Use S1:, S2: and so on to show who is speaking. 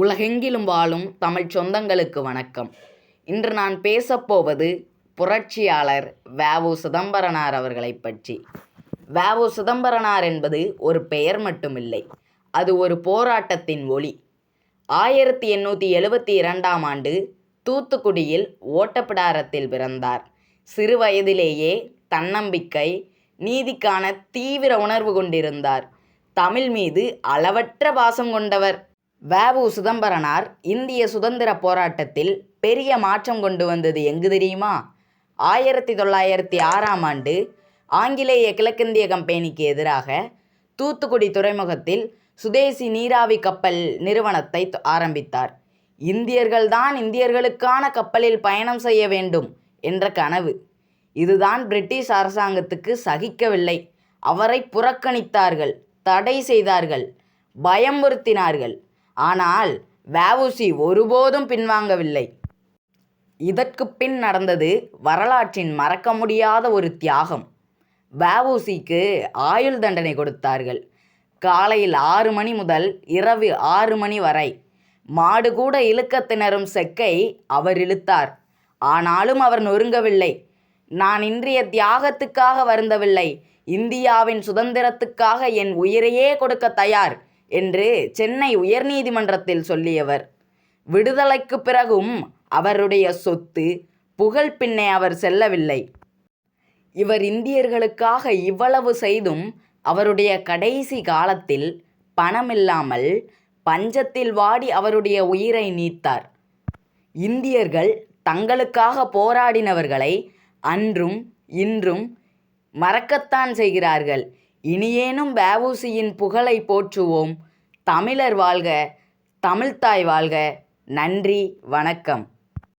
S1: உலகெங்கிலும் வாழும் தமிழ் சொந்தங்களுக்கு வணக்கம் இன்று நான் பேசப்போவது புரட்சியாளர் வேவு சிதம்பரனார் அவர்களைப் பற்றி. வேவு சிதம்பரனார் என்பது ஒரு பெயர் மட்டுமில்லை. அது ஒரு போராட்டத்தின் ஒளி. ஆயிரத்தி எண்ணூற்றி எழுபத்தி இரண்டாம் ஆண்டு தூத்துக்குடியில் ஓட்டப்பிடாரத்தில் பிறந்தார். சிறு வயதிலேயே தன்னம்பிக்கை, நீதிக்கான தீவிர உணர்வு கொண்டிருந்தார். தமிழ் மீது அளவற்ற பாசம் கொண்டவர். வ.உ. சிதம்பரனார் இந்திய சுதந்திரப் போராட்டத்தில் பெரிய மாற்றம் கொண்டு வந்தது எங்கு தெரியுமா? ஆயிரத்தி தொள்ளாயிரத்தி ஆறாம் ஆண்டு ஆங்கிலேய கிழக்கிந்திய கம்பெனிக்கு எதிராக தூத்துக்குடி துறைமுகத்தில் சுதேசி நீராவி கப்பல் நிறுவனத்தை ஆரம்பித்தார். இந்தியர்கள் தான் இந்தியர்களுக்கான கப்பலில் பயணம் செய்ய வேண்டும் என்ற கனவு. இதுதான் பிரிட்டிஷ் அரசாங்கத்துக்கு சகிக்கவில்லை. அவரை புறக்கணித்தார்கள். தடை செய்தார்கள். பயமுறுத்தினார்கள். ஆனால் வ.உ.சி. ஒருபோதும் பின்வாங்கவில்லை. இதற்குப் பின் நடந்தது வரலாற்றின் மறக்க முடியாத ஒரு தியாகம். வ.உ.சி.க்கு ஆயுள் தண்டனை கொடுத்தார்கள். காலையில் ஆறு மணி முதல் இரவு ஆறு மணி வரை. மாடு கூட இழுக்க திணறும் செக்கை அவர் இழுத்தார். ஆனாலும் அவர் நொறுங்கவில்லை. நான் இன்றைய தியாகத்துக்காக வருந்தவில்லை. இந்தியாவின் சுதந்திரத்துக்காக என் உயிரையே கொடுக்க தயார் என்று சென்னை உயர்நீதிமன்றத்தில் சொல்லியவர். விடுதலைக்குப் பிறகும் அவருடைய சொத்து, புகழ் பின்னே அவர் செல்லவில்லை. இவர் இந்தியர்களுக்காக இவ்வளவு செய்தும் அவருடைய கடைசி காலத்தில் பணமில்லாமல் பஞ்சத்தில் வாடி அவருடைய உயிரை நீத்தார். இந்தியர்கள் தங்களுக்காக போராடினவர்களை அன்றும் இன்றும் மறக்கத்தான் செய்கிறார்கள். இனியேனும் வ.உ.சி.யின் புகழைப் போற்றுவோம். தமிழர் வாழ்க! தமிழ்த்தாய் வாழ்க! நன்றி வணக்கம்